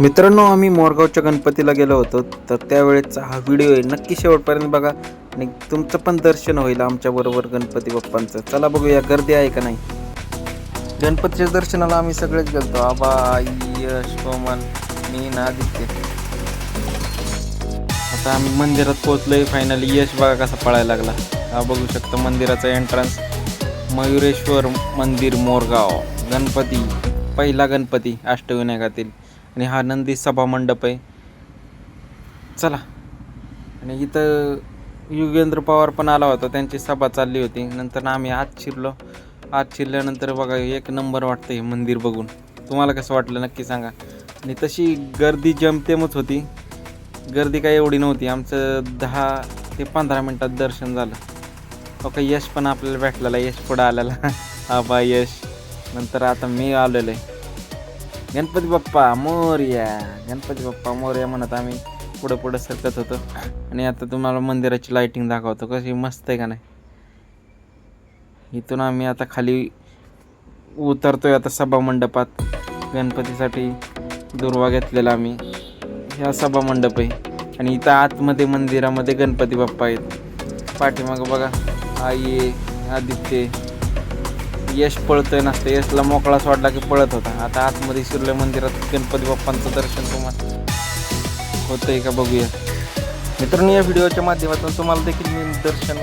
मित्रांनो आम्ही मोरगावच्या गणपतीला गेलो होतो. तर त्यावेळेचा हा व्हिडिओ आहे. नक्की शेवटपर्यंत बघा. आणि तुमचं पण दर्शन होईल आमच्याबरोबर गणपती बाप्पांचं. चला बघूया गर्दी आहे का नाही? गणपतीच्या दर्शनाला आम्ही सगळेच गेलतो. आबा आई यश कोमल मी ना आदित्य. आता आम्ही मंदिरात पोहोचलोय. फायनली यश बघा कसा पळायला लागला. हा बघू शकतो मंदिराचा एंट्रन्स मयुरेश्वर मंदिर मोरगाव. गणपती. पहिला गणपती अष्टविनायकातील. आणि हा नंदी सभा मंडप आहे. चला. आणि इथं युगेंद्र पवार पण आला होता त्यांची सभा चालली होती. नंतर आम्ही आत शिरलो. आत शिरल्यानंतर बघा एक नंबर वाटतं हे मंदिर बघून. तुम्हाला कसं वाटलं नक्की सांगा. आणि तशी गर्दी जमतेमच होती. गर्दी काय एवढी नव्हती. आमचं दहा ते पंधरा मिनटात दर्शन झालं. हो ओके यश पण आपल्याला भेटलेला यश पुढं आलेला. हा बा यश. नंतर आता मी आलेलो आहे. गणपती बाप्पा मोर्या. गणपती बाप्पा मोर्या म्हणत आम्ही पुढं पुढं सरकत होतो. आणि आता तुम्हाला मंदिराची लाईटिंग दाखवतो. कशी मस्त आहे का नाही? इथून आम्ही आता खाली उतरतोय आता सभा मंडपात. गणपतीसाठी दुर्वा घेतलेला आम्ही. ह्या सभा मंडप. आहे आणि इथं आतमध्ये मंदिरामध्ये गणपती बाप्पा आहेत. पाठीमागं बघा. आई आदित्य आहे. यश पळतोय नसतं यशला मोकळा सोडला की पळत होता. आता आतमध्ये शिरल्या मंदिरात गणपती बाप्पांचं दर्शन तुम्हाला. होतंय का बघूया. मित्रांनो या व्हिडिओच्या माध्यमातून तुम्हाला देखील मी दर्शन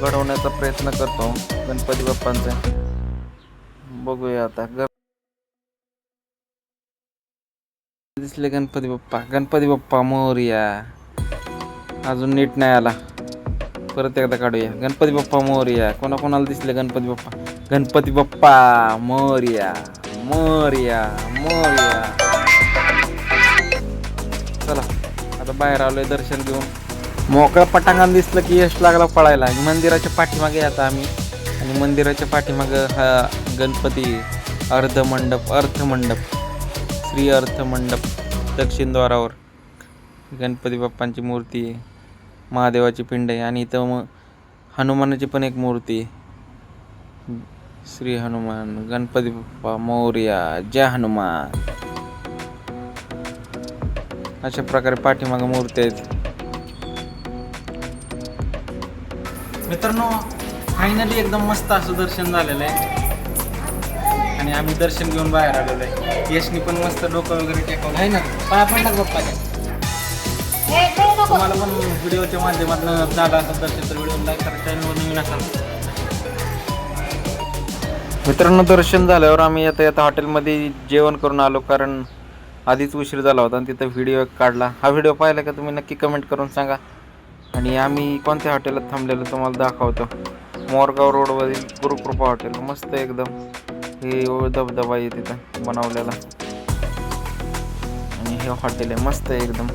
घडवण्याचा प्रयत्न करतो. गणपती बाप्पांचं. बघूया आता. ग दिसले गणपती बाप्पा. गणपती बाप्पा मोरया. अजून नीट नाही आला. परत एकदा काढूया. गणपती बाप्पा मोरया. कोणाकोणाला दिसले गणपती बाप्पा? गणपती बाप्पा मोरया मोर्या मोर्या. चला आता बाहेर आलोय दर्शन घेऊन. मोकळ्या पटांगण दिसलं की यश लागला पळायला. मंदिराच्या पाठीमागे आता आम्ही. आणि मंदिराच्या पाठीमागं हा गणपती अर्धमंडप अर्थमंडप श्री अर्थमंडप दक्षिण द्वारावर. गणपती बाप्पांची मूर्ती आहे महादेवाची पिंड. आहे आणि इथं मग हनुमानाची पण एक मूर्ती. आहे श्री हनुमान गणपती बाप्पा मोर्या जय हनुमान. अशा प्रकारे पाठीमागं मूर्ती आहेत. मित्रांनो फायनली एकदम मस्त असं दर्शन झालेलं आहे. आणि आम्ही दर्शन घेऊन बाहेर आलेलो आहे. यशनी पण मस्त डोकं वगैरे टेकवलं. आहे ना? पाया पडणार बाप्पाच्या तुम्हाला पण व्हिडिओच्या माध्यमातून झालं असेल दर्शन तर व्हिडिओ लाईक करा चॅनलवर नवीन असाल मित्रांनो दर्शन झाल्यावर आम्ही आता आता हॉटेलमध्ये जेवण करून आलो कारण आधीच उशीर झाला होता आणि तिथं व्हिडिओ काढला. हा व्हिडिओ पाहिला का तुम्ही नक्की कमेंट करून सांगा. आणि आम्ही कोणत्या हॉटेलात थांबलेलो तुम्हाला दाखवतो. मोरगाव रोडवरील गुरुकृपा हॉटेल. मस्त एकदम. हे धबधबा आहे तिथं बनवलेला. आणि हे हॉटेल आहे. मस्त आहे एकदम.